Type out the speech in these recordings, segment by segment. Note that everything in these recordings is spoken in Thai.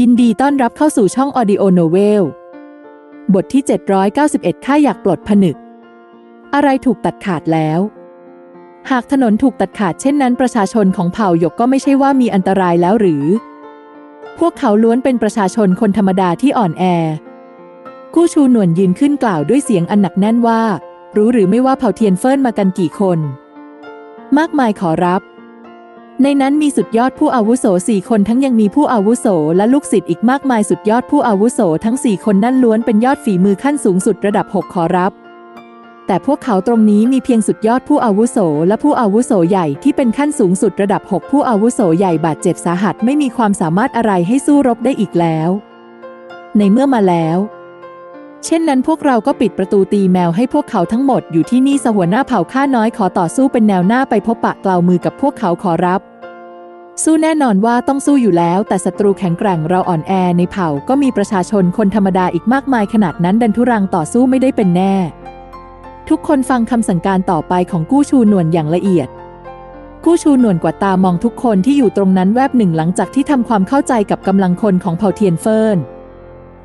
ยินดีต้อนรับเข้าสู่ช่อง Audio Novel บทที่ 791 ข้าอยากปลดผนึก อะไรถูกตัดขาดแล้ว หากถนนถูกตัดขาดเช่นนั้น ประชาชนของเผ่าหยกก็ไม่ใช่ว่ามีอันตรายแล้วหรือ พวกเขาล้วนเป็นประชาชนคนธรรมดาที่อ่อนแอ กู้ชูหนวนยืนขึ้นกล่าวด้วยเสียงอันหนักแน่นว่า รู้หรือไม่ว่าเผ่าเทียนเฟินมากันกี่คน มากมายขอรับ ในนั้นมีสุดยอดผู้อาวุโสสี่คนทั้งยังมีผู้อาวุโสและลูกศิษย์อีกมากมายสุดยอดผู้อาวุโสทั้งสี่คนนั่นล้วนเป็นยอดฝีมือขั้นสูงสุดระดับหกขอรับ แต่พวกเขาตรงนี้มีเพียงสุดยอดผู้อาวุโสและผู้อาวุโสใหญ่ที่เป็นขั้นสูงสุดระดับหกผู้อาวุโสใหญ่บาดเจ็บสาหัสไม่มีความสามารถอะไรให้สู้รบได้อีกแล้ว ในเมื่อมาแล้วเช่นนั้นพวกเราก็ปิดประตูตีแมวให้พวกเขาทั้งหมดอยู่ที่นี่สหัวหน้าเผ่าข้าน้อยขอต่อสู้เป็นแนวหน้าไปพบปะกล่าวมือกับพวกเขาขอรับ สู้แน่นอนว่าต้องสู้อยู่แล้ว แต่ศัตรูแข็งแกร่งเราอ่อนแอในเผ่าก็มีประชาชนคนธรรมดาอีกมากมายขนาดนั้นดันทุรังต่อสู้ไม่ได้เป็นแน่ ทุกคนฟังคำสั่งการต่อไปของกู้ชูนวนอย่างละเอียด กู้ชูนวนกว่าตามองทุกคนที่อยู่ตรงนั้นแวบหนึ่งหลังจากที่ทำความเข้าใจกับกำลังคนของเผ่าเทียนเฟิน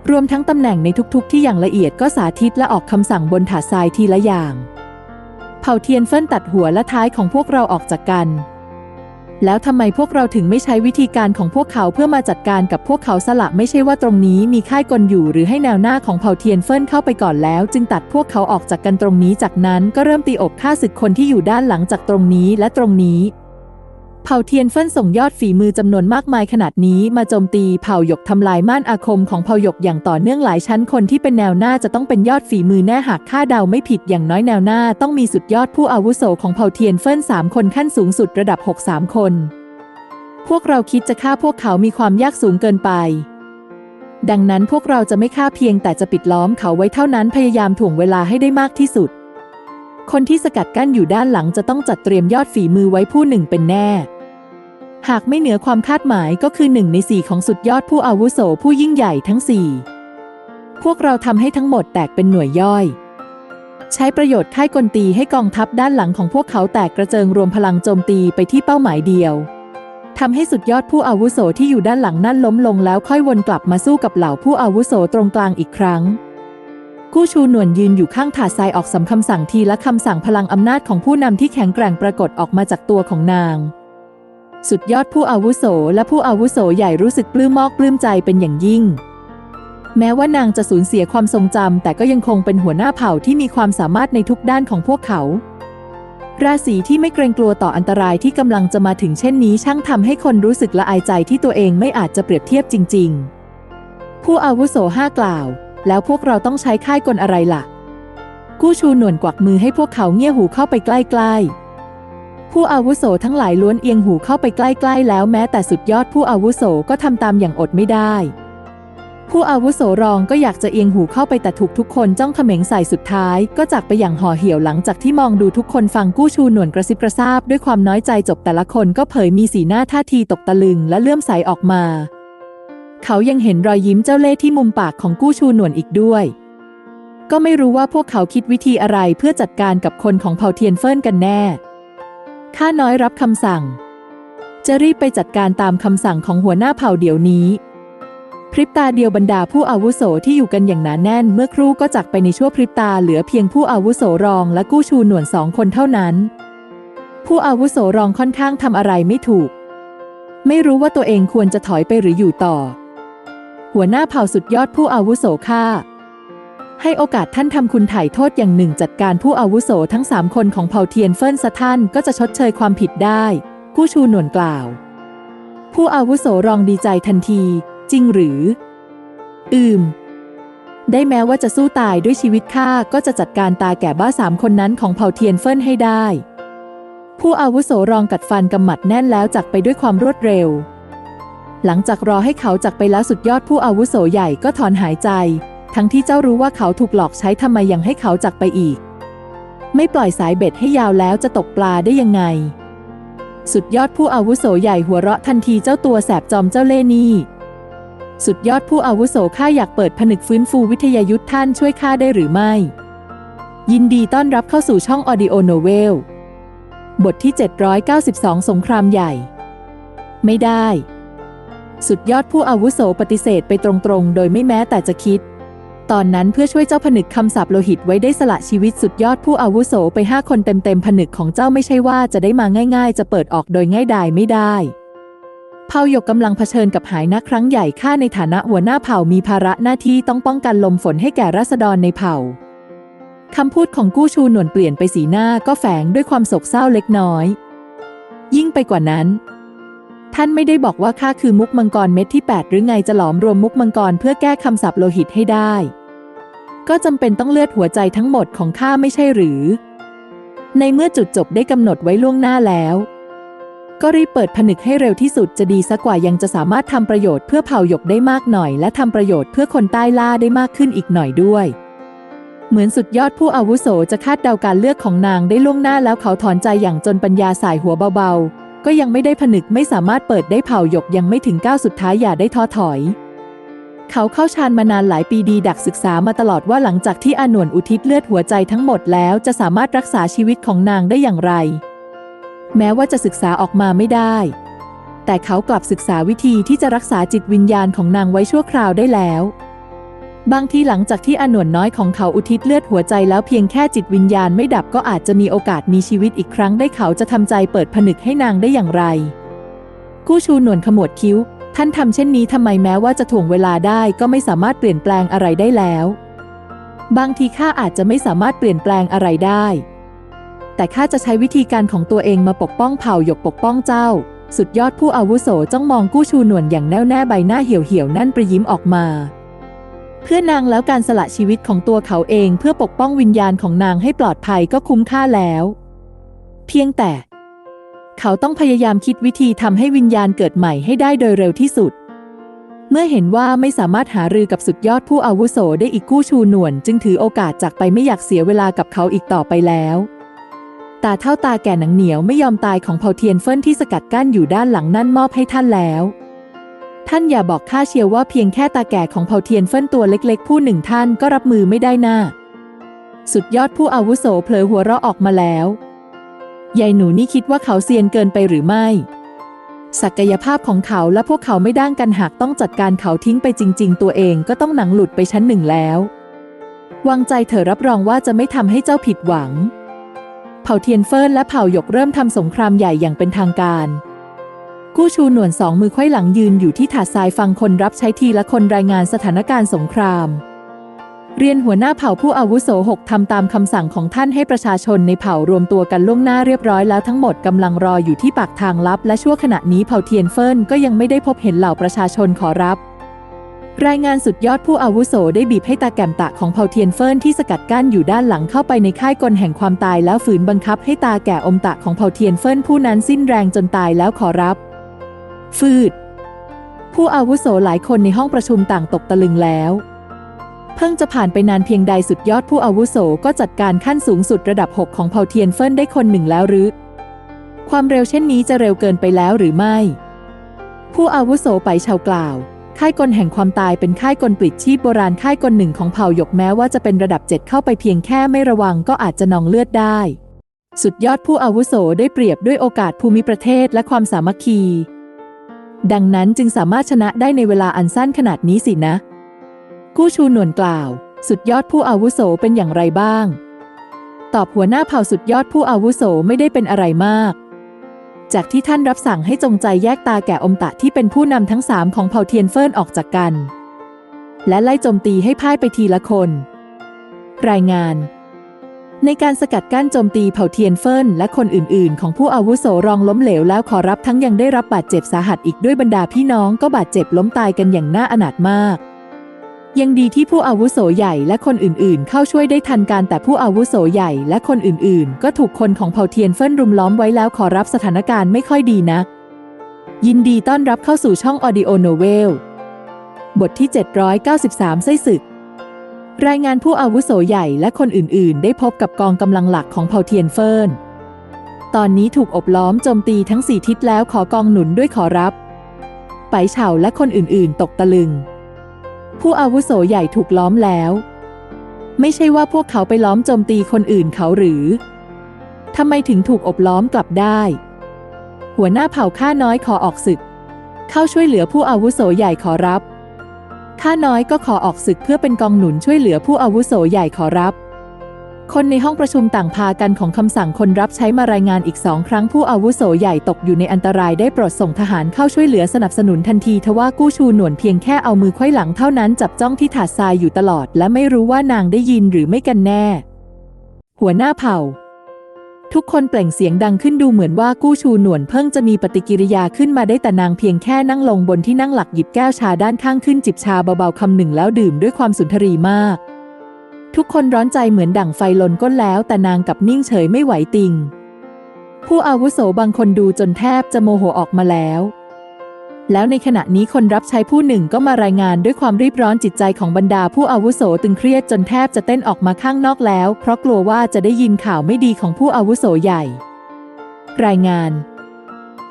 รวมทั้งตำแหน่งในทุกๆ ที่อย่างละเอียดก็สาธิตและออกคำสั่งบนถาดทรายทีละอย่าง เผ่าเทียนเฟินตัดหัวและท้ายของพวกเราออกจากกัน แล้วทำไมพวกเราถึงไม่ใช้วิธีการของพวกเขาเพื่อมาจัดการกับพวกเขาสละไม่ใช่ว่าตรงนี้มีค่ายกลอยู่หรือให้แนวหน้าของเผ่าเทียนเฟินเข้าไปก่อนแล้ว จึงตัดพวกเขาออกจากกันตรงนี้จากนั้นก็เริ่มตีอกฆ่าศึกคนที่อยู่ด้านหลังจากตรงนี้และตรงนี้ เผ่าเทียนเฟินส่งยอดฝีมือจำนวนมากมายขนาดนี้มาโจมตีเผ่าหยกทำลายม่านอาคมของเผ่าหยกอย่างต่อเนื่องหลายชั้นคนที่เป็นแนวหน้าจะต้องเป็นยอดฝีมือแน่หากค่าเดาไม่ผิดอย่างน้อยแนวหน้า ต้องมีสุดยอดผู้อาวุโสของเผ่าเทียนเฟินสามคนขั้นสูงสุดระดับ 6 3 คน พวกเราคิดจะฆ่าพวกเขามีความยากสูงเกินไป ดังนั้นพวกเราจะไม่ฆ่าเพียงแต่จะปิดล้อมเขาไว้เท่านั้นพยายามถ่วงเวลาให้ได้มากที่สุด คนที่สกัดกั้นอยู่ด้านหลังจะต้องจัดเตรียมยอดฝีมือไว้ผู้หนึ่งเป็นแน่ หากไม่เหนือความคาดหมายก็คือหนึ่งในสี่ของสุดยอดผู้อาวุโสผู้ยิ่งใหญ่ทั้งสี่พวกเราทำให้ทั้งหมดแตกเป็นหน่วยย่อย ใช้ประโยชน์ค่ายกลตีให้กองทัพด้านหลังของพวกเขาแตกกระเจิงรวมพลังโจมตีไปที่เป้าหมายเดียวทำให้สุดยอดผู้อาวุโสที่อยู่ด้านหลังนั่นล้มลงแล้วค่อยวนกลับมาสู้กับเหล่าผู้อาวุโสตรงกลางอีกครั้ง กู้ชูหนวนยืนอยู่ข้างถาดทรายออกสำคำสั่งทีละคำสั่งพลังอำนาจของผู้นำที่แข็งแกร่งปรากฏออกมาจากตัวของนาง สุดยอดผู้อาวุโสและผู้อาวุโสใหญ่รู้สึกปลื้มมอกปลื้มใจเป็นอย่างยิ่ง แม้ว่านางจะสูญเสียความทรงจำแต่ก็ยังคงเป็นหัวหน้าเผ่าที่มีความสามารถในทุกด้านของพวกเขา ราศีที่ไม่เกรงกลัวต่ออันตรายที่กำลังจะมาถึงเช่นนี้ ช่างทำให้คนรู้สึกละอายใจที่ตัวเองไม่อาจจะเปรียบเทียบจริง ๆ ผู้อาวุโสห้ากล่าว แล้วพวกเราต้องใช้ค่ายกลอะไรล่ะ กู้ชูหนวนกวักมือให้พวกเขาเงี่ยหูเข้าไปใกล้ๆ ผู้อาวุโสทั้งหลายล้วนเอียงหูเข้าไปใกล้ๆแล้วแม้แต่สุดยอดผู้อาวุโสก็ทำตามอย่างอดไม่ได้ ผู้อาวุโสรองก็อยากจะเอียงหูเข้าไปแต่ถูกทุกคนจ้องเขม็งใส่สุดท้าย ก็จากไปอย่างห่อเหี่ยวหลังจากที่มองดูทุกคนฟังกู้ชูหนวนกระซิบกระซาบด้วยความน้อยใจจบแต่ละคนก็เผยมีสีหน้าท่าทีตกตะลึงและเลื่อมใสออกมา เขายังเห็นรอยยิ้มเจ้าเล่ห์ที่มุมปากของกู้ชูหนวนอีกด้วยก็ไม่รู้ว่าพวกเขาคิดวิธีอะไรเพื่อจัดการกับคนของเผ่าเทียนเฟินกันแน่ ข้าน้อยรับคำสั่ง จะรีบไปจัดการตามคำสั่งของหัวหน้าเผ่าเดี๋ยวนี้ พริบตาเดียวบรรดาผู้อาวุโสที่อยู่กันอย่างหนาแน่น เมื่อครู่ก็จักไปในชั่วพริบตาเหลือเพียงผู้อาวุโสรองและกู้ชูหนวนสองคนเท่านั้น ผู้อาวุโสรองค่อนข้างทำอะไรไม่ถูก ไม่รู้ว่าตัวเองควรจะถอยไปหรืออยู่ต่อ หัวหน้าเผ่าสุดยอดผู้อาวุโสข้า ให้โอกาสท่านทำคุณไถ่โทษอย่างหนึ่งจัดการผู้อาวุโสทั้งสามคนของเผ่าเทียนเฟินสะท่านก็จะชดเชยความผิดได้ กู้ชูหนวนกล่าว ผู้อาวุโสรองดีใจทันที จริงหรือ อืม ได้แม้ว่าจะสู้ตายด้วยชีวิตข้าก็จะจัดการตาแก่บ้าสามคนนั้นของเผ่าเทียนเฟินให้ได้ ผู้อาวุโสรองกัดฟันกำหมัดแน่นแล้วจักไปด้วยความรวดเร็ว หลังจากรอให้เขาจักไปแล้วสุดยอดผู้อาวุโสใหญ่ก็ถอนหายใจ ทั้งที่เจ้ารู้ว่าเขาถูกหลอกใช้ทำไมยังให้เขาจักไปอีก ไม่ปล่อยสายเบ็ดให้ยาวแล้วจะตกปลาได้ยังไง สุดยอดผู้อาวุโสใหญ่หัวเราะทันทีเจ้าตัวแสบจอมเจ้าเล่นี่ สุดยอดผู้อาวุโสข้าอยากเปิดผนึกฟื้นฟูวิทยายุทธท่านช่วยข้าได้หรือไม่ ยินดีต้อนรับเข้าสู่ช่อง Audio Novel บทที่ 792 สงครามใหญ่ ไม่ได้ สุดยอดผู้อาวุโสปฏิเสธไปตรงๆ โดยไม่แม้แต่จะคิด ตอนนั้นเพื่อช่วยเจ้าผนึกคำสาปโลหิตไว้ได้สละชีวิตสุดยอดผู้อาวุโสไปห้าคนเต็มๆผนึกของเจ้าไม่ใช่ว่าจะได้มาง่ายๆ จะเปิดออกโดยง่ายดายไม่ได้เผ่าหยกกำลังเผชิญกับหายนะครั้งใหญ่ข้าในฐานะหัวหน้าเผ่ามีภาระหน้าที่ต้องป้องกันลมฝนให้แก่ราษฎรในเผ่าคำพูดของกู้ชูหนวนเปลี่ยนไปสีหน้าก็แฝงด้วยความโศกเศร้าเล็กน้อย ยิ่งไปกว่านั้น ท่านไม่ได้บอกว่าข้าคือมุกมังกรเม็ดที่ 8 หรือไงจะหลอมรวมมุกมังกรเพื่อแก้คำสาปโลหิตให้ได้ ก็จำเป็นต้องเลือดหัวใจทั้งหมดของข้าไม่ใช่หรือ ในเมื่อจุดจบได้กำหนดไว้ล่วงหน้าแล้ว ก็รีบเปิดผนึกให้เร็วที่สุดจะดีสักกว่ายังจะสามารถทำประโยชน์เพื่อเผ่าหยกได้มากหน่อย และทำประโยชน์เพื่อคนใต้ล่าได้มากขึ้นอีกหน่อยด้วยเหมือนสุดยอดผู้อาวุโสจะคาดเดาการเลือกของนางได้ล่วงหน้าแล้วเขาถอนใจอย่างจนปัญญาสายหัวเบาๆ ก็ยังไม่ได้ผนึกไม่สามารถเปิดได้เผ่าหยกยังไม่ถึงก้าวสุดท้ายอย่าได้ท้อถอย เขาเข้าฌานมานานหลายปีดีดักศึกษามาตลอดว่าหลังจากที่อาหนวนอุทิศเลือดหัวใจทั้งหมดแล้วจะสามารถรักษาชีวิตของนางได้อย่างไร แม้ว่าจะศึกษาออกมาไม่ได้ แต่เขากลับศึกษาวิธีที่จะรักษาจิตวิญญาณของนางไว้ชั่วคราวได้แล้ว บางทีหลังจากที่อานวนน้อยของเขาอุทิศเลือดหัวใจแล้วเพียงแค่จิตวิญญาณไม่ดับก็อาจจะมีโอกาสมีชีวิตอีกครั้งได้เขาจะทำใจเปิดผนึกให้นางได้อย่างไร กู้ชูหนวนขมวดคิ้ว ท่านทำเช่นนี้ทำไมแม้ว่าจะถ่วงเวลาได้ก็ไม่สามารถเปลี่ยนแปลงอะไรได้แล้ว บางทีข้าอาจจะไม่สามารถเปลี่ยนแปลงอะไรได้ แต่ข้าจะใช้วิธีการของตัวเองมาปกป้องเผ่าหยกปกป้องเจ้า สุดยอดผู้อาวุโสจ้องมองกู้ชูหนวนอย่างแน่วแน่ใบหน้าเหี่ยวๆนั่นประยิ้มออกมา เพื่อนางแล้วการสละชีวิตของตัวเขาเองเพื่อปกป้องวิญญาณของนางให้ปลอดภัยก็คุ้มค่าแล้ว เพียงแต่ เขาต้องพยายามคิดวิธีทำให้วิญญาณเกิดใหม่ให้ได้โดยเร็วที่สุด เมื่อเห็นว่าไม่สามารถหารือกับสุดยอดผู้อาวุโสได้อีกกู้ชูหนวน จึงถือโอกาสจากไปไม่อยากเสียเวลากับเขาอีกต่อไปแล้วตาเท่าตาแก่หนังเหนียวไม่ยอมตายของเผ่าเทียนเฟินที่สกัดกั้นอยู่ด้านหลังนั่นมอบให้ท่านแล้ว ท่านอย่าบอกข้าเชียวว่าเพียงแค่ตาแก่ของเผ่าเทียนเฟินตัวเล็กๆ ผู้หนึ่งท่านก็รับมือไม่ได้น่าสุดยอดผู้อาวุโสเผลอหัวเราะออกมาแล้วยายหนูนี่คิดว่าเขาเซียนเกินไปหรือไม่ ศักยภาพของเขาและพวกเขาไม่ด้างกันหากต้องจัดการเขาทิ้งไปจริง ๆ ตัวเองก็ต้องหนังหลุดไปชั้นหนึ่งแล้ววางใจเถอรับรองว่าจะไม่ทำให้เจ้าผิดหวัง เผ่าเทียนเฟินและเผ่าหยกเริ่มทำสงครามใหญ่อย่างเป็นทางการ กู้ชูหนวนสองมือไขว้หลังยืนอยู่ที่ถาดทรายฟังคนรับใช้ทีละคนรายงานสถานการณ์สงคราม เรียนหัวหน้าเผ่าผู้อาวุโสหกทำตามคำสั่งของท่านให้ประชาชนในเผ่ารวมตัวกันล่วงหน้าเรียบร้อยแล้วทั้งหมดกำลังรออยู่ที่ปากทางลับ และชั่วขณะนี้เผ่าเทียนเฟินก็ยังไม่ได้พบเห็นเหล่าประชาชนขอรับรายงานสุดยอดผู้อาวุโสได้บีบให้ตาแก่มตะของเผ่าเทียนเฟินที่สกัดกั้นอยู่ด้านหลังเข้าไปในค่ายกลแห่งความตายแล้วฝืนบังคับให้ตาแก่อมตะของเผ่าเทียนเฟินผู้นั้นสิ้นแรงจนตายแล้วขอรับ ฟืด ผู้อาวุโสหลายคนในห้องประชุมต่างตกตะลึงแล้ว เพิ่งจะผ่านไปนานเพียงใดสุดยอดผู้อาวุโสก็จัดการขั้นสูงสุดระดับ 6 ของเผ่าเทียนเฟินได้คนหนึ่งแล้วหรือ ความเร็วเช่นนี้จะเร็วเกินไปแล้วหรือไม่ ผู้อาวุโสไปชาวกล่าวค่ายกลแห่งความตายเป็นค่ายกลปลิดชีพโบราณค่ายกลหนึ่งของเผ่าหยกแม้ว่าจะเป็นระดับเจ็ดเข้าไปเพียงแค่ไม่ระวังก็อาจจะนองเลือดได้ สุดยอดผู้อาวุโสได้เปรียบด้วยโอกาสภูมิประเทศและความสามัคคี ดังนั้นจึงสามารถชนะได้ในเวลาอันสั้นขนาดนี้สินะ กู้ชูหนวนกล่าว สุดยอดผู้อาวุโสเป็นอย่างไรบ้าง ตอบหัวหน้าเผ่าสุดยอดผู้อาวุโสไม่ได้เป็นอะไรมาก จากที่ท่านรับสั่งให้จงใจแยกตาแก่อมตะที่เป็นผู้นำทั้งสามของเผ่าเทียนเฟินออกจากกัน และไล่โจมตีให้พ่ายไปทีละคน รายงาน ในการสกัดกั้นโจมตีเผ่าเทียนเฟินและคนอื่นๆ ของผู้อาวุโสรองล้มเหลวแล้วขอรับทั้งยังได้รับบาดเจ็บสาหัสอีกด้วยบรรดาพี่น้องก็บาดเจ็บล้มตายกันอย่างน่าอนาถมาก ยังดีที่ผู้อาวุโสใหญ่และคนอื่นๆ เข้าช่วยได้ทันการแต่ผู้อาวุโสใหญ่และคนอื่นๆ ก็ถูกคนของเผ่าเทียนเฟินรุมล้อมไว้แล้วขอรับสถานการณ์ไม่ค่อยดีนัก ยินดีต้อนรับเข้าสู่ช่อง Audio Novel บทที่ 793 ไส้ศึก รายงานผู้อาวุโสใหญ่และคนอื่น ๆ ได้พบกับกองกำลังหลักของเผ่าเทียนเฟินตอนนี้ถูกอบล้อมโจมตีทั้งสี่ทิศแล้วขอกองหนุนด้วยขอรับ ไปเฉาและคนอื่น ๆ ตกตะลึง ผู้อาวุโสใหญ่ถูกล้อมแล้ว ไม่ใช่ว่าพวกเขาไปล้อมโจมตีคนอื่นเขาหรือทำไมถึงถูกอบล้อมกลับได้ หัวหน้าเผ่าข้าน้อยขอออกศึก เข้าช่วยเหลือผู้อาวุโสใหญ่ขอรับ ข้าน้อยก็ขอออกศึกเพื่อเป็นกองหนุนช่วยเหลือผู้อาวุโสใหญ่ขอรับ คนในห้องประชุมต่างพากันของคำสั่งคนรับใช้มารายงานอีกสองครั้งผู้อาวุโสใหญ่ตกอยู่ในอันตรายได้โปรดส่งทหารเข้าช่วยเหลือสนับสนุนทันทีทว่ากู้ชูหนวนเพียงแค่เอามือไขว้หลังเท่านั้นจับจ้องที่ถาดทรายอยู่ตลอด และไม่รู้ว่านางได้ยินหรือไม่กันแน่ หัวหน้าเผ่า ทุกคนเปล่งเสียงดังขึ้นดูเหมือนว่ากู้ชูหนวนเพิ่งจะมีปฏิกิริยาขึ้นมาได้แต่นางเพียงแค่นั่งลงบนที่นั่งหลักหยิบแก้วชาด้านข้างขึ้นจิบชาเบาๆคำหนึ่งแล้วดื่มด้วยความสุนทรีมาก ทุกคนร้อนใจเหมือนดั่งไฟลนก้นแล้ว แต่นางกลับนิ่งเฉยไม่ไหวติง ผู้อาวุโสบางคนดูจนแทบจะโมโหออกมาแล้ว แล้วในขณะนี้คนรับใช้ผู้หนึ่งก็มารายงานด้วยความรีบร้อนจิตใจของบรรดาผู้อาวุโสตึงเครียดจนแทบจะเต้นออกมาข้างนอกแล้ว เพราะกลัวว่าจะได้ยินข่าวไม่ดีของผู้อาวุโสใหญ่ รายงาน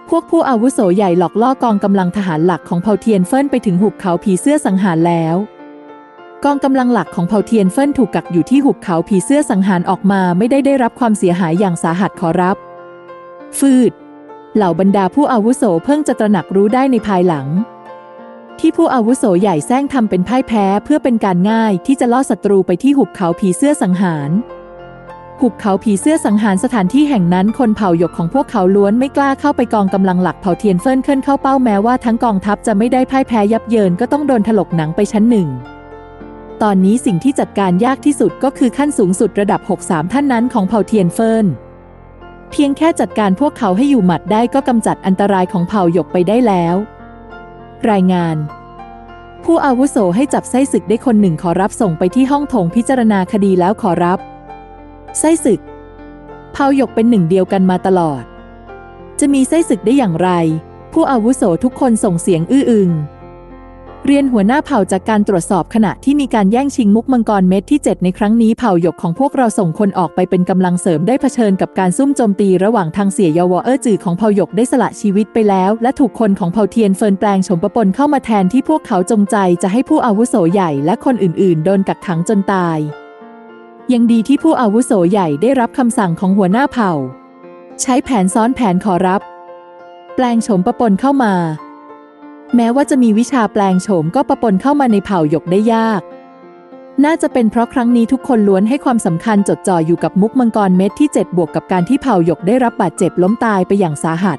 พวกผู้อาวุโสใหญ่หลอกล่อกองกำลังทหารหลักของเผ่าเทียนเฟินไปถึงหุบเขาผีเสื้อสังหารแล้วกองกำลังหลักของเผ่าเทียนเฟินถูกกักอยู่ที่หุบเขาผีเสื้อสังหารออกมาไม่ได้ได้รับความเสียหายอย่างสาหัสขอรับ ฟืด เหล่าบรรดาผู้อาวุโสเพิ่งจะตระหนักรู้ได้ในภายหลัง ที่ผู้อาวุโสใหญ่แซงทำเป็นพ่ายแพ้เพื่อเป็นการง่ายที่จะล่อศัตรูไปที่หุบเขาผีเสื้อสังหารหุบเขาผีเสื้อสังหารสถานที่แห่งนั้นคนเผ่าหยกของพวกเขาล้วนไม่กล้าเข้าไปกองกำลังหลักเผ่าเทียนเฟินเคลื่อนเข้าเป้าแม้ว่าทั้งกองทัพจะไม่ได้พ่ายแพ้ยับเยินก็ต้องโดนถลกหนังไปชั้นหนึ่ง ตอนนี้สิ่งที่จัดการยากที่สุดก็คือขั้นสูงสุดระดับ 63 ท่านนั้นของเผ่าเทียนเฟิน เพียงแค่จัดการพวกเขาให้อยู่หมัดได้ก็กำจัดอันตรายของเผ่าหยกไปได้แล้ว รายงาน ผู้อาวุโสให้จับไส้ศึกได้คนหนึ่งขอรับส่งไปที่ห้องโถงพิจารณาคดีแล้วขอรับ ไส้ศึก เผ่าหยกเป็นหนึ่งเดียวกันมาตลอด จะมีไส้ศึกได้อย่างไร ผู้อาวุโสทุกคนส่งเสียงอื้ออึง เรียนหัวหน้าเผ่าจากการตรวจสอบขณะที่มีการแย่งชิงมุกมังกรเม็ดที่ 7 ในครั้งนี้เผ่าหยกของพวกเราส่งคนออกไปเป็นกำลังเสริมได้เผชิญกับการซุ่มโจมตีระหว่างทางเสียยาวเออร์จือของเผ่าหยกได้สละชีวิตไปแล้ว และถูกคนของเผ่าเทียนเฟินแปลงโฉมปะปนเข้ามาแทนที่พวกเขาจงใจจะให้ผู้อาวุโสใหญ่และคนอื่นๆ โดนกักขังจนตาย ยังดีที่ผู้อาวุโสใหญ่ได้รับคำสั่งของหัวหน้าเผ่า ใช้แผนซ้อนแผนขอรับ แปลงโฉมปะปนเข้ามา แม้ว่าจะมีวิชาแปลงโฉมก็ประปนเข้ามาในเผ่าหยกได้ยาก น่าจะเป็นเพราะครั้งนี้ทุกคนล้วนให้ความสำคัญจดจ่ออยู่กับมุกมังกรเม็ดที่ 7 บวกกับการที่เผ่าหยกได้รับบาดเจ็บล้มตายไปอย่างสาหัส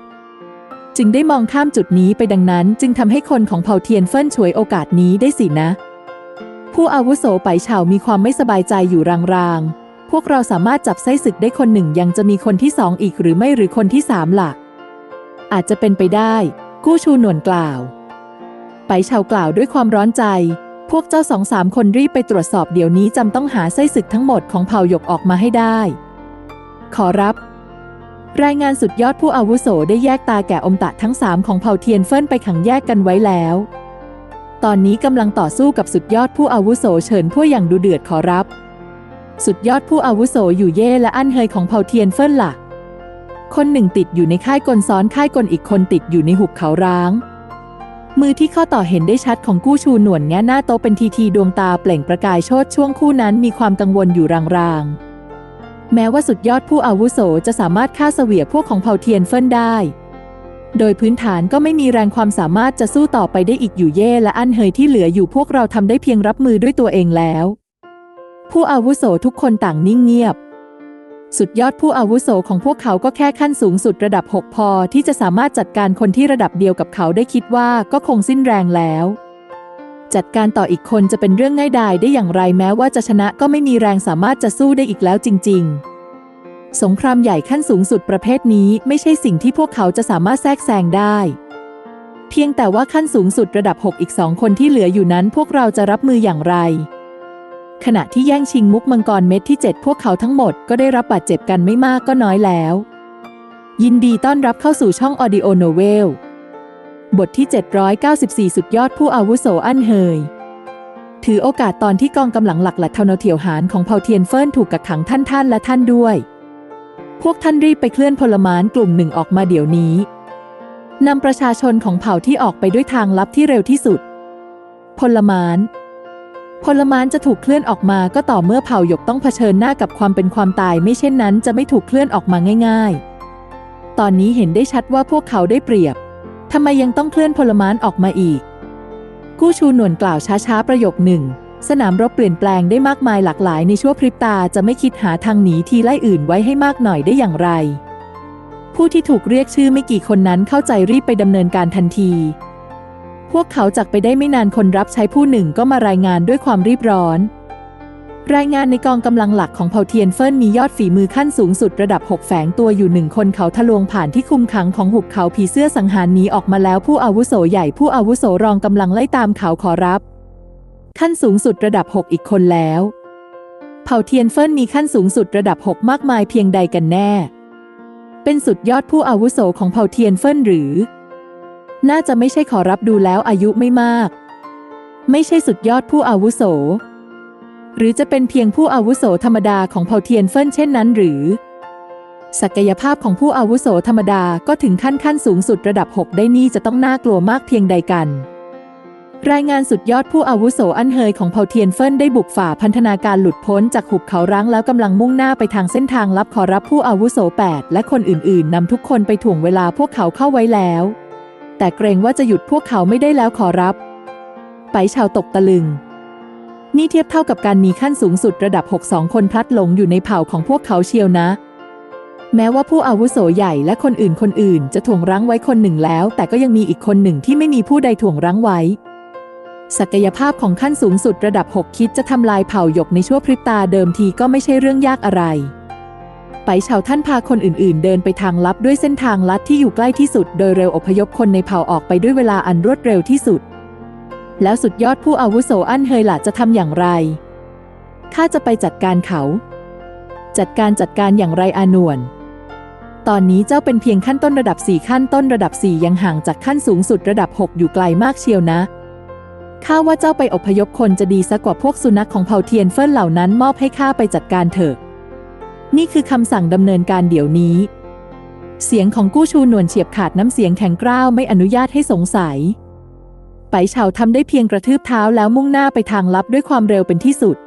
จึงได้มองข้ามจุดนี้ไปดังนั้น จึงทำให้คนของเผ่าเทียนเฟิ่นฉวยโอกาสนี้ได้สินะ ผู้อาวุโสไปเฉามีความไม่สบายใจอยู่รางๆพวกเราสามารถจับไส้ศึกได้คนหนึ่งยังจะมีคนที่สองอีกหรือไม่หรือคนที่สามหล่ะอาจจะเป็นไปได้ กู้ชูหนวนกล่าว ไปเฉากล่าวด้วยความร้อนใจ พวกเจ้าสองสามคนรีบไปตรวจสอบเดี๋ยวนี้จำต้องหาไส้ศึกทั้งหมดของเผ่าหยกออกมาให้ได้ ขอรับ รายงานสุดยอดผู้อาวุโสได้แยกตาแก่อมตะทั้งสามของเผ่าเทียนเฟินไปขังแยกกันไว้แล้ว ตอนนี้กำลังต่อสู้กับสุดยอดผู้อาวุโสเฉินผู้อย่างดูเดือดขอรับ สุดยอดผู้อาวุโสอยู่เย่และอั้นเฮยของเผ่าเทียนเฟินล่ะคนหนึ่งติดอยู่ในค่ายกลซ้อนค่ายกลอีกคนติดอยู่ในหุบเขาร้าง มือที่ข้อต่อเห็นได้ชัดของกู้ชูหนวนแง่หน้าโตเป็นทีทีดวงตาเปล่งประกายโชดช่วงคู่นั้นมีความกังวลอยู่รางๆ แม้ว่าสุดยอดผู้อาวุโสจะสามารถฆ่าเสวียพวกของเผ่าเทียนเฟินได้ โดยพื้นฐานก็ไม่มีแรงความสามารถจะสู้ต่อไปได้อีกอยู่เย่และอั้นเฮยที่เหลืออยู่พวกเราทำได้เพียงรับมือด้วยตัวเองแล้ว ผู้อาวุโสทุกคนต่างนิ่งเงียบ สุดยอดผู้อาวุโสของพวกเขาก็แค่ขั้นสูงสุดระดับ 6 พอที่จะสามารถจัดการคนที่ระดับเดียวกับเขาได้คิดว่าก็คงสิ้นแรงแล้ว จัดการต่ออีกคนจะเป็นเรื่องง่ายดายได้อย่างไรแม้ว่าจะชนะก็ไม่มีแรงสามารถจะสู้ได้อีกแล้วจริง ๆ สงครามใหญ่ขั้นสูงสุดประเภทนี้ไม่ใช่สิ่งที่พวกเขาจะสามารถแทรกแซงได้ เพียงแต่ว่าขั้นสูงสุดระดับ 6 อีกสองคนที่เหลืออยู่นั้น พวกเราจะรับมืออย่างไร ขณะที่แย่งชิงมุกมังกรเม็ดที่ 7 พวกเขาทั้งหมดก็ได้รับบาดเจ็บกันไม่มากก็น้อยแล้ว ยินดีต้อนรับเข้าสู่ช่อง Audio Novel บทที่ 794 สุดยอดผู้อาวุโสอั้นเฮย ถือโอกาสตอนที่กองกำลังหลักและเทานเถียวหานของเผ่าเทียนเฟินถูกกักขังท่านท่านและท่านด้วย พวกท่านรีบไปเคลื่อนพลมานกลุ่มหนึ่งออกมาเดี๋ยวนี้นำประชาชนของเผ่าที่ออกไปด้วยทางลับที่เร็วที่สุด พลมาน พลมานจะถูกเคลื่อนออกมาก็ต่อเมื่อเผ่าหยกต้องเผชิญหน้ากับความเป็นความตาย ไม่เช่นนั้นจะไม่ถูกเคลื่อนออกมาง่าย ๆ ตอนนี้เห็นได้ชัดว่าพวกเขาได้เปรียบทำไมยังต้องเคลื่อนพลม้านออกมาอีก กู้ชูหนวนกล่าวช้าๆประโยคหนึ่ง สนามรบเปลี่ยนแปลงได้มากมายหลากหลายในชั่วพริบตาจะไม่คิดหาทางหนีทีไล่อื่นไว้ให้มากหน่อยได้อย่างไร ผู้ที่ถูกเรียกชื่อไม่กี่คนนั้นเข้าใจรีบไปดำเนินการทันที พวกเขาจากไปได้ไม่นานคนรับใช้ผู้หนึ่งก็มารายงานด้วยความรีบร้อน รายงานในกองกำลังหลักของเผ่าเทียนเฟินมียอดฝีมือขั้นสูงสุดระดับ 6 แฝงตัวอยู่หนึ่งคนเขาทะลวงผ่านที่คุมขังของหุบเขาผีเสื้อสังหารหนีออกมาแล้วผู้อาวุโสใหญ่ผู้อาวุโสรองกำลังไล่ตามเขาขอรับ ขั้นสูงสุดระดับ 6 อีกคนแล้ว เผ่าเทียนเฟินมีขั้นสูงสุดระดับ 6 มากมายเพียงใดกันแน่ เป็นสุดยอดผู้อาวุโสของเผ่าเทียนเฟินหรือ น่าจะไม่ใช่ขอรับดูแล้วอายุไม่มาก ไม่ใช่สุดยอดผู้อาวุโส หรือจะเป็นเพียงผู้อาวุโสธรรมดาของเผ่าเทียนเฟินเช่นนั้นหรือ ศักยภาพของผู้อาวุโสธรรมดาก็ถึงขั้นขั้นสูงสุดระดับ 6 ได้นี่จะต้องน่ากลัวมากเพียงใดกัน รายงานสุดยอดผู้อาวุโสอันเฮยของเผ่าเทียนเฟินได้บุกฝ่าพันธนาการหลุดพ้นจากหุบเขาร้างแล้วกำลังมุ่งหน้าไปทางเส้นทางลับขอรับผู้อาวุโส 8 และคนอื่นๆนำทุกคนไปถ่วงเวลาพวกเขาเข้าไว้แล้ว แต่เกรงว่าจะหยุดพวกเขาไม่ได้แล้วขอรับ ไปชาวตกตะลึง นี่เทียบเท่ากับการมีขั้นสูงสุดระดับ 6 2 คนพลัดหลงอยู่ในเผ่าของพวกเขาเชียวนะ แม้ว่าผู้อาวุโสใหญ่และคนอื่นคนอื่น จะถ่วงรั้งไว้คนหนึ่งแล้ว แต่ก็ยังมีอีกคนหนึ่งที่ไม่มีผู้ใดถ่วงรั้งไว้ ศักยภาพของขั้นสูงสุดระดับ 6 คิดจะทำลายเผ่าหยกในชั่วพริบตาเดิมทีก็ไม่ใช่เรื่องยากอะไร ไปเฉาท่านพาคนอื่นๆ เดินไปทางลับด้วยเส้นทางลัดที่อยู่ใกล้ที่สุด โดยเร็วอพยพคนในเผ่าออกไปด้วยเวลาอันรวดเร็วที่สุด แล้วสุดยอดผู้อาวุโสอันเฮยหล่ะจะทำอย่างไร ข้าจะไปจัดการเขา จัดการจัดการอย่างไรอานวน ตอนนี้เจ้าเป็นเพียงขั้นต้นระดับ4ขั้นต้นระดับ4ยังห่างจากขั้นสูงสุดระดับ6อยู่ไกลมากเชียวนะข้าว่าเจ้าไปอพยพคนจะดีสักกว่าพวกสุนัขของเผ่าเทียนเฟินเหล่านั้นมอบให้ข้าไปจัดการเถอะ นี่คือคำสั่งดำเนินการเดี๋ยวนี้ เสียงของกู้ชูนวนเฉียบขาดน้ำเสียงแข็งกร้าวไม่อนุญาตให้สงสัย ไปเฉาทำได้เพียงกระทืบเท้าแล้วมุ่งหน้าไปทางลับด้วยความเร็วเป็นที่สุด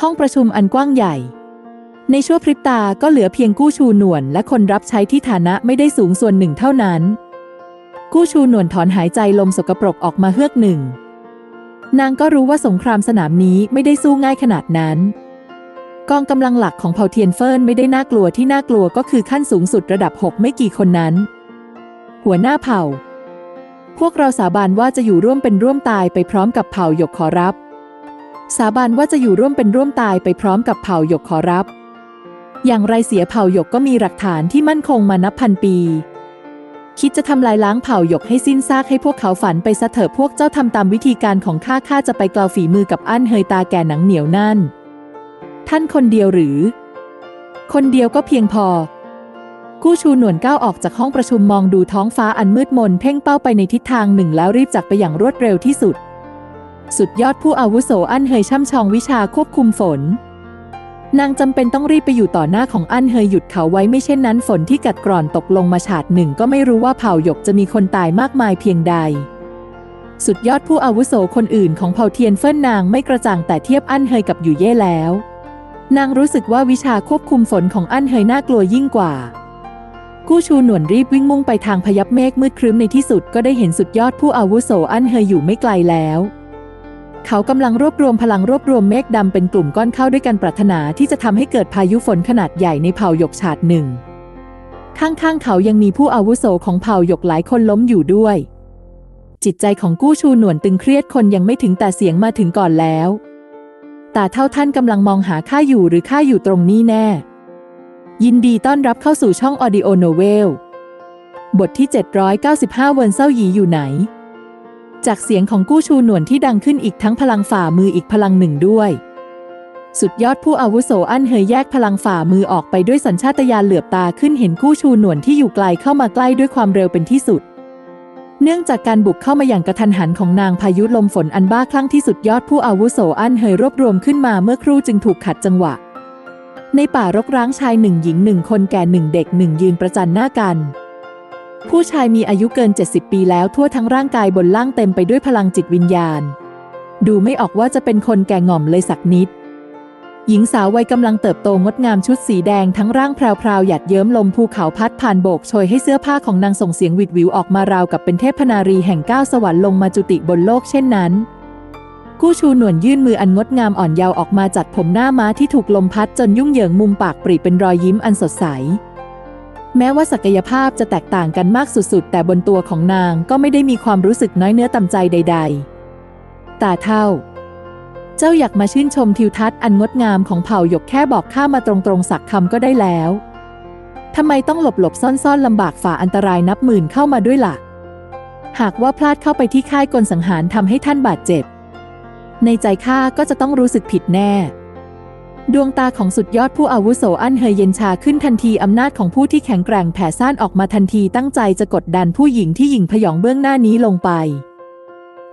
ห้องประชุมอันกว้างใหญ่ ในชั่วพริบตาก็เหลือเพียงกู้ชูนวนและคนรับใช้ที่ฐานะไม่ได้สูงส่วนหนึ่งเท่านั้น กู้ชูนวนถอนหายใจลมสกปรกออกมาเฮือกหนึ่ง นางก็รู้ว่าสงครามสนามนี้ไม่ได้สู้ง่ายขนาดนั้น กองกำลังหลักของเผ่าเทียนเฟินไม่ได้น่ากลัวที่น่ากลัวก็คือขั้นสูงสุดระดับ 6 ไม่กี่คนนั้น หัวหน้าเผ่า พวกเราสาบานว่าจะอยู่ร่วมเป็นร่วมตายไปพร้อมกับเผ่าหยกขอรับ สาบานว่าจะอยู่ร่วมเป็นร่วมตายไปพร้อมกับเผ่าหยกขอรับ อย่างไรเสียเผ่าหยกก็มีหลักฐานที่มั่นคงมานับพันปี คิดจะทำลายล้างเผ่าหยกให้สิ้นซากให้พวกเขาฝันไปซะเถอะพวกเจ้าทำตามวิธีการของข้าข้าจะไปกล่าวฝีมือกับอั้นเฮยตาแก่หนังเหนียวนั่น ท่านคนเดียวหรือ คนเดียวก็เพียงพอ กู้ชูหนวนก้าวออกจากห้องประชุมมองดูท้องฟ้าอันมืดมนเพ่งเป้าไปในทิศทางหนึ่งแล้วรีบจากไปอย่างรวดเร็วที่สุด สุดยอดผู้อาวุโสอั้นเฮยช่ำชองวิชาควบคุมฝน นางจำเป็นต้องรีบไปอยู่ต่อหน้าของอั้นเฮยหยุดเขาไว้ไม่เช่นนั้นฝนที่กัดกร่อนตกลงมาฉาดหนึ่งก็ไม่รู้ว่าเผ่าหยกจะมีคนตายมากมายเพียงใดสุดยอดผู้อาวุโสคนอื่นของเผ่าเทียนเฟิ่นนางไม่กระจ่างแต่เทียบอั้นเฮยกับอยู่เย่แล้ว นางรู้สึกว่าวิชาควบคุมฝนของอั้นเฮยน่ากลัวยิ่งกว่า กู้ชูหนวนรีบวิ่งมุ่งไปทางพยับเมฆมืดครึ้มในที่สุดก็ได้เห็นสุดยอดผู้อาวุโสอั้นเฮยอยู่ไม่ไกลแล้ว เขากำลังรวบรวมพลังรวบรวมเมฆดำเป็นกลุ่มก้อนเข้าด้วยกันปรารถนาที่จะทำให้เกิดพายุฝนขนาดใหญ่ในเผ่าหยกฉาดหนึ่ง ข้างๆเขายังมีผู้อาวุโสของเผ่าหยกหลายคนล้มอยู่ด้วย จิตใจของกู้ชูหนวนตึงเครียดคนยังไม่ถึงแต่เสียงมาถึงก่อนแล้ว แตาเท่าท่านกำลังมองหาข้าอยู่หรือข้าอยู่ตรงนี้แน่ ยินดีต้อนรับเข้าสู่ช่อง Audio Novel บทที่ 795 เวินเซาหยีอยู่ไหน จากเสียงของกู้ชูหนวนที่ดังขึ้นอีกทั้งพลังฝ่ามืออีกพลังหนึ่งด้วย สุดยอดผู้อาวุโสอั้นเฮยแยกพลังฝ่ามือออกไปด้วยสัญชาตญาณเหลือบตาขึ้นเห็นกู้ชูหนวนที่อยู่ไกลเข้ามาใกล้ด้วยความเร็วเป็นที่สุด เนื่องจากการบุกเข้ามาอย่างกระทันหันของนางพายุลมฝนอันบ้าคลั่งที่สุดยอดผู้อาวุโสอั้นเฮยรวบรวมขึ้นมาเมื่อครู่จึงถูกขัดจังหวะ ในป่ารกร้างชายหนึ่งหญิงหนึ่งคนแก่หนึ่งเด็กหนึ่งยืนประจันหน้ากัน ผู้ชายมีอายุเกิน 70 ปีแล้วทั่วทั้งร่างกายบนล่างเต็มไปด้วยพลังจิตวิญญาณ ดูไม่ออกว่าจะเป็นคนแก่ง่อมเลยสักนิด หญิงสาววัยกำลังเติบโตงดงามชุดสีแดงทั้งร่างแพรวๆหยัดเยิ้มลมภูเขาพัดผ่านโบกโชยให้เสื้อผ้าของนางส่งเสียงวิดวิวออกมาราวกับเป็นเทพนารีแห่งก้าวสวรรค์ลงมาจุติบนโลกเช่นนั้น กู้ชูหนวนยื่นมืออันงดงามอ่อนเยาว์ออกมาจัดผมหน้าม้าที่ถูกลมพัดจนยุ่งเหยิงมุมปากปรีเป็นรอยยิ้มอันสดใส แม้ว่าศักยภาพจะแตกต่างกันมากสุดๆ แต่บนตัวของนางก็ไม่ได้มีความรู้สึกน้อยเนื้อต่ำใจใด ๆ ตาเท่า เจ้าอยากมาชื่นชมทิวทัศน์อันงดงามของเผ่าหยกแค่บอกข้ามาตรงๆสักคำก็ได้แล้วทำไมต้องหลบหลบๆซ่อนๆลำบากฝ่าอันตรายนับหมื่นเข้ามาด้วยล่ะ หากว่าพลาดเข้าไปที่ค่ายกลสังหารทำให้ท่านบาดเจ็บ ในใจข้าก็จะต้องรู้สึกผิดแน่ ดวงตาของสุดยอดผู้อาวุโสอั้นเฮยเย็นชาขึ้นทันทีอำนาจของผู้ที่แข็งแกร่งแผ่ซ่านออกมาทันทีตั้งใจจะกดดันผู้หญิงที่หญิงพยองเบื้องหน้านี้ลงไป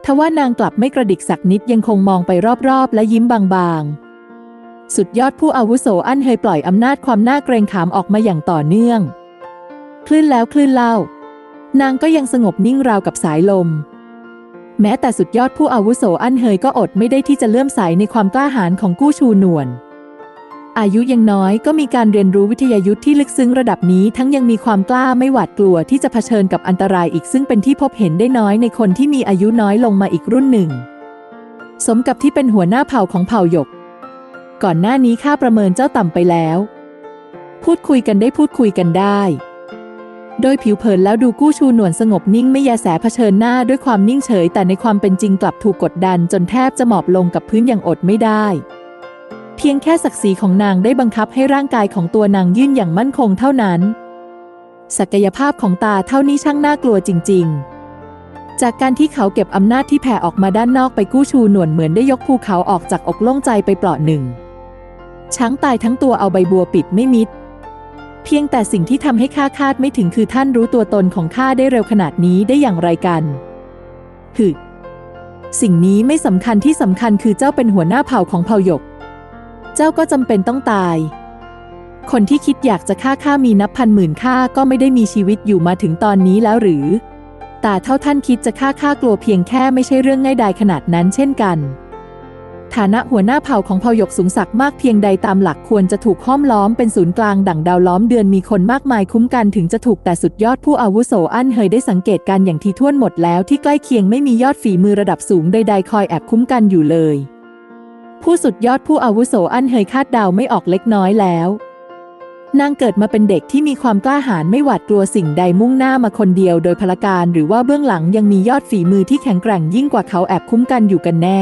ทว่านางกลับไม่กระดิกสักนิดยังคงมองไปรอบๆ และยิ้มบางๆ สุดยอดผู้อาวุโสอั้นเฮยปล่อยอำนาจความน่าเกรงขามออกมาอย่างต่อเนื่อง คลื่นแล้วคลื่นเล่า นางก็ยังสงบนิ่งราวกับสายลม แม้แต่สุดยอดผู้อาวุโสอั้นเฮยก็อดไม่ได้ที่จะเลื่อมใสในความกล้าหาญของกู้ชูหนวน อายุยังน้อยก็มีการเรียนรู้วิทยายุทธ์ที่ลึกซึ้งระดับนี้ทั้งยังมีความกล้าไม่หวาดกลัวที่จะเผชิญกับอันตรายอีกซึ่งเป็นที่พบเห็นได้น้อยในคนที่มีอายุน้อยลงมาอีกรุ่นหนึ่ง สมกับที่เป็นหัวหน้าเผ่าของเผ่าหยก ก่อนหน้านี้ข้าประเมินเจ้าต่ำไปแล้ว พูดคุยกันได้พูดคุยกันได้ โดยผิวเผินแล้วดูกู้ชูหนวนสงบนิ่งไม่แยแสเผชิญหน้าด้วยความนิ่งเฉย แต่ในความเป็นจริงกลับถูกกดดัน จนแทบจะหมอบลงกับพื้นอย่างอดไม่ได้ เพียงแค่ศักดิ์ศรีของนางได้บังคับให้ร่างกายของตัวนางยื่นอย่างมั่นคงเท่านั้น ศักยภาพของตาเท่านี้ช่างน่ากลัวจริง ๆ จากการที่เขาเก็บอำนาจที่แผ่ออกมาด้านนอกไปกู้ชูหนวนเหมือนได้ยกภูเขาออกจากอกโล่งใจไปเปลาะหนึ่ง ช้างตายทั้งตัวเอาใบบัวปิดไม่มิด เพียงแต่สิ่งที่ทำให้ข้าคาดไม่ถึงคือท่านรู้ตัวตนของข้าได้เร็วขนาดนี้ได้อย่างไรกันฮึสิ่งนี้ไม่สำคัญที่สำคัญคือเจ้าเป็นหัวหน้าเผ่าของเผ่าหยก เจ้าก็จำเป็นต้องตาย คนที่คิดอยากจะฆ่าข้ามีนับพันหมื่นฆ่าก็ไม่ได้มีชีวิตอยู่มาถึงตอนนี้แล้วหรือ แต่เท่าท่านคิดจะฆ่าข้ากลัวเพียงแค่ไม่ใช่เรื่องง่ายดายขนาดนั้นเช่นกัน ฐานะหัวหน้าเผ่าของเผ่าหยกสูงศักดิ์มากเพียงใดตามหลักควรจะถูกห้อมล้อมเป็นศูนย์กลางดั่งดาวล้อมเดือนมีคนมากมายคุ้มกันถึงจะถูกแต่สุดยอดผู้อาวุโสอั้นเฮยได้สังเกตการอย่างที่ท่วนหมดแล้วที่ใกล้เคียงไม่มียอดฝีมือระดับสูงใดๆคอยแอบคุ้มกันอยู่เลย ผู้สุดยอดผู้อาวุโสอันเฮยคาดเดาไม่ออกเล็กน้อยแล้ว นางเกิดมาเป็นเด็กที่มีความกล้าหาญไม่หวาดกลัวสิ่งใดมุ่งหน้ามาคนเดียวโดยพลการหรือว่าเบื้องหลังยังมียอดฝีมือที่แข็งแกร่งยิ่งกว่าเขาแอบคุ้มกันอยู่กันแน่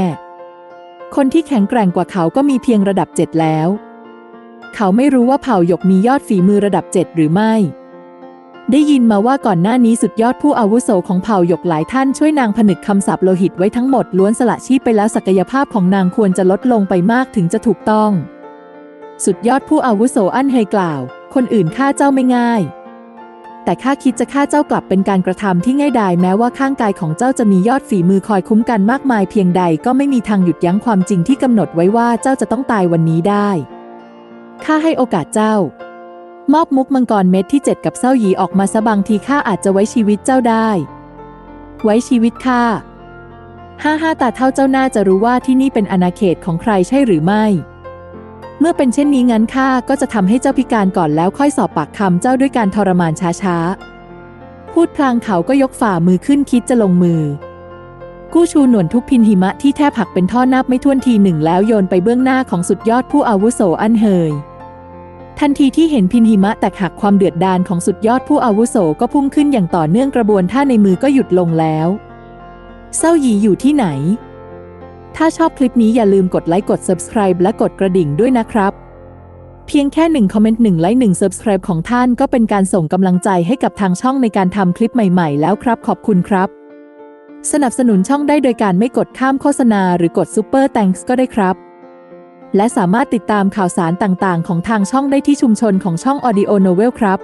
คนที่แข็งแกร่งกว่าเขาก็มีเพียงระดับเจ็ดแล้ว เขาไม่รู้ว่าเผ่าหยกมียอดฝีมือระดับเจ็ดหรือไม่ ได้ยินมาว่าก่อนหน้านี้สุดยอดผู้อาวุโสของเผ่าหยกหลายท่านช่วยนางผนึกคำสาปโลหิตไว้ทั้งหมดล้วนสละชีพไปแล้วศักยภาพของนางควรจะลดลงไปมากถึงจะถูกต้อง สุดยอดผู้อาวุโสอั้นเฮยกล่าว คนอื่นฆ่าเจ้าไม่ง่าย แต่ข้าคิดจะฆ่าเจ้ากลับเป็นการกระทำที่ง่ายดายแม้ว่าข้างกายของเจ้าจะมียอดฝีมือคอยคุ้มกันมากมายเพียงใดก็ไม่มีทางหยุดยั้งความจริงที่กำหนดไว้ว่าเจ้าจะต้องตายวันนี้ได้ข้าให้โอกาสเจ้า มอบมุกมังกรเม็ดที่เจ็ดกับเศร้าหยีออกมาซะบางทีข้าอาจจะไว้ชีวิตเจ้าได้ ไว้ชีวิตข้าห้าห้าตาเท่าเจ้าน่าจะรู้ว่าที่นี่เป็นอาณาเขตของใครใช่หรือไม่ เมื่อเป็นเช่นนี้งั้นข้าก็จะทำให้เจ้าพิการก่อนแล้วค่อยสอบปากคำเจ้าด้วยการทรมานช้าๆ พูดพลางเขาก็ยกฝ่ามือขึ้นคิดจะลงมือ กู้ชูหนวนทุกพินหิมะที่แทบหักเป็นท่อนับไม่ถ้วนทีหนึ่งแล้วโยนไปเบื้องหน้าของสุดยอดผู้อาวุโสอันเฮย ทันทีที่เห็นพินหิมะแตกหักความเดือดดาลของสุดยอดผู้อาวุโสก็พุ่งขึ้นอย่างต่อเนื่องกระบวนท่าในมือก็หยุดลงแล้วเศร้าหยีอยู่ที่ไหน ถ้าชอบคลิปนี้อย่าลืมกดไลค์กด subscribe และกดกระดิ่งด้วยนะครับ เพียงแค่หนึ่งคอมเมนต์หนึ่งไลค์หนึ่ง subscribe ของท่านก็เป็นการส่งกำลังใจให้กับทางช่องในการทำคลิปใหม่ๆ แล้วครับ ขอบคุณครับ สนับสนุนช่องได้โดยการไม่กดข้ามโฆษณาหรือกด Super Thanks ก็ได้ครับ และสามารถติดตามข่าวสารต่างๆ ของทางช่องได้ที่ชุมชนของช่อง Audio Novel ครับ